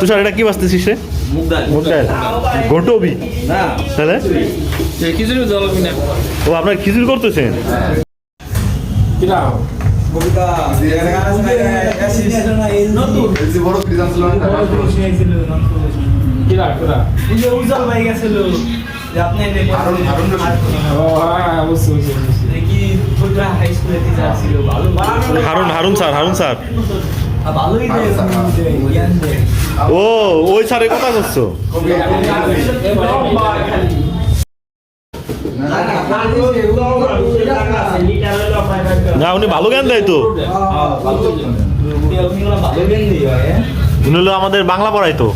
তুষার এটা কি বাঁচতেছিস রে? মুগ ডাল না। তাহলে? খিচুড়ি জল কিনা ও আপনার খিচুড়ি করতেছেন? হ্যাঁ হারুন হারুন স্যার হারুন স্যার। হ্যাঁ। ও ওই স্যারের কথা করছ না উনি ভালো জ্ঞান দেয় তো উনি হলো আমাদের বাংলা পড়াইতো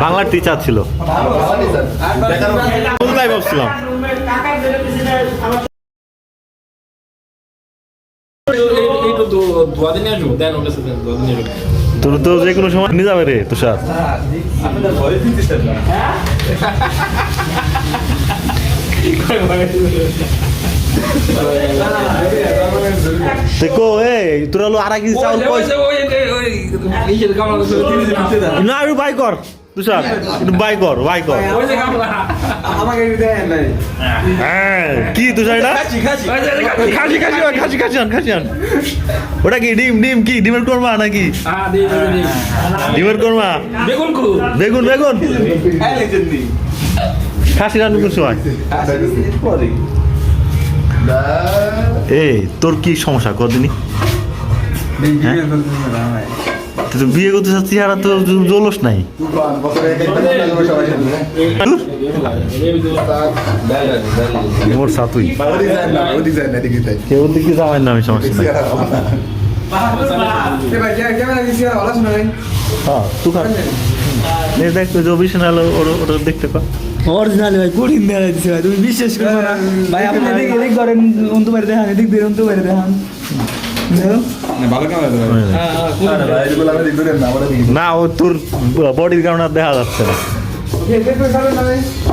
বাংলার টিচার ছিল তাই ভাবছিলাম দিনে আসব দেন ওটা সাথে ধোয়া দিনে আসব তোর তো যে কোনো সময় নিয়ে যাবে রে তুষার দেখো তোরা হলো আড়াই কেজি চাউল না একটু বাই কর বাই কর বাই হ্যাঁ কি তুষার এটা খাসি খাসি খাসি খাসি আন, খাসি খাসি আন ওটা কি ডিম ডিম কি ডিমের কোরমা নাকি ডিমের কোরমা বেগুন বেগুন বেগুন হ্যাঁ খাসি কোন সময় এই তোর কি সমস্যা কদিনই তুই তো বিয়ে করতে চাচ্ছিস আর তোর জলস নাই। মোর সাতুই। কেউ দিকে যাওয়ার না আমি সমস্যা নাই। হ্যাঁ নে দেখ না ওর ওটা দেখতে পা অরিজিনাল ভাই কঠিন দেওয়া দিচ্ছে ভাই তুমি বিশ্বাস করো না। ভাই আপনি এদিক এদিক করেন অন্ত বাড়ি দেখান এদিক দিয়ে অন্ত বাড়ি দেখান। না ও তোর বডির কারণে আর দেখা যাচ্ছে না।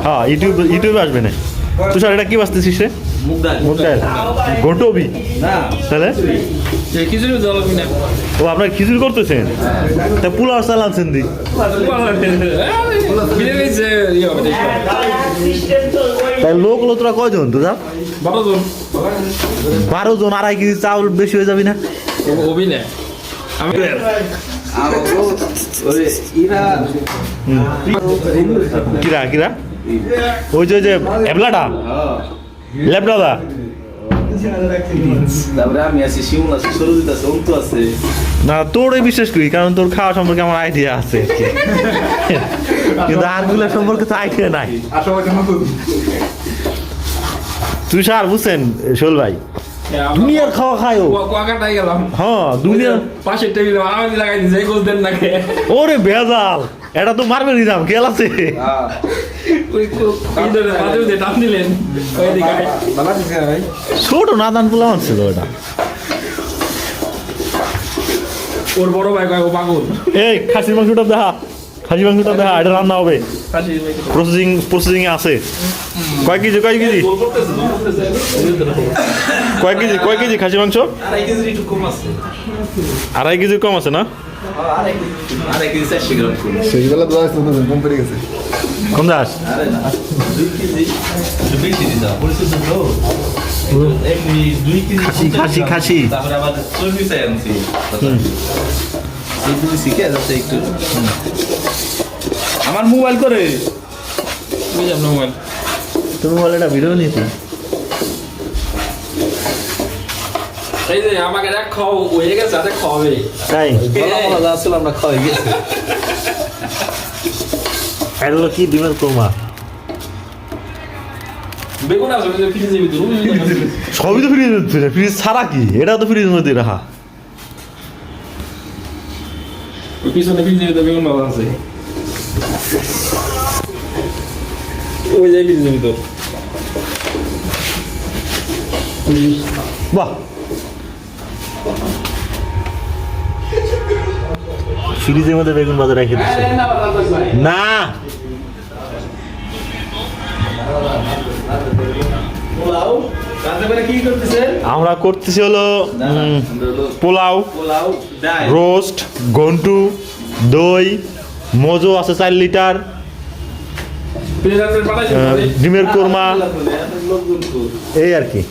হ্যাঁ ইউটিউব ইউটিউবে আসবে না। তুষার এটা কি বাঁচতেছিস রে? মুগ ডাল তাহলে? ও আপনার খিচুড়ি করতেছেন? তা পোলাও দি। ইয়ে তাই লোক কয়জন বারো জন। আড়াই কেজি চাউল বেশি হয়ে যাবি না? আমি ওরে কিরা কিরা? ওই যে ওই যে এবলাটা লেবডাদা না তোরে বিশ্বাস করি কারণ তোর খাওয়া সম্পর্কে আমার আইডিয়া আছে। কিন্তু আরগুলো সম্পর্কে তো আইডিয়া নাই। তুই সার বুঝছেন শোল ভাই? দুনিয়ার খাওয়া খায় ও কুয়াকাটাই গেলাম। হ্যাঁ দুনিয়ার পাশের টেবিলে আমি লাগাই দিয়েছি এই গোল দেন না খেয়ে ওরে বেজাল এটা তো মারবে নিলাম কেল আছে ছোট নাদান পোলা ছিল ওটা ওর বড় ভাই পাগল। এই খাসির মাংসটা দেখা খাসির মাংসটা দেখা এটা রান্না হবে। প্রসেসিং প্রসেসিং আছে কয় কেজি কয় কেজি? কয় কেজি কয় কেজি খাসি মাংস? আড়াই কেজির একটু কম আছে। আড়াই কেজি কম আছে না? কম গেছে। কম দাস? কেজি খাসি, খাসি, খাসি। তারপরে আবার চর্বি চাই আনছি। এই দুই শিখে যাচ্ছে একটু। আমার মোবাইল করে। মোবাইল তুমি বলে এটা ভিডিও নিতে এই যে আমাকে খাও হয়ে গেছে আরে খাওয়াবে। তাই? আসলে আমরা খাওয়াই। গেছি এটা হলো কি ডিমের কোরমা? বেগুন আছে ফ্রিজে সবই তো ফ্রিজ ফ্রিজ ছাড়া কি? এটা তো ফ্রিজের মধ্যে রাখা। পিছনে ফ্রিজে বেগুন বাবা আছে। ওই যে ফ্রিজের ভিতর বাহ। ফ্রিজের মধ্যে বেগুন বাজার রেখে দিচ্ছে। না। পোলাও? রাতে বেলা কি করতেছেন? আমরা করতেছি হলো পোলাও পোলাও রোস্ট ঘন্টু দই মোজো আছে চার লিটার? ডিমের কোরমা। এই আর কি।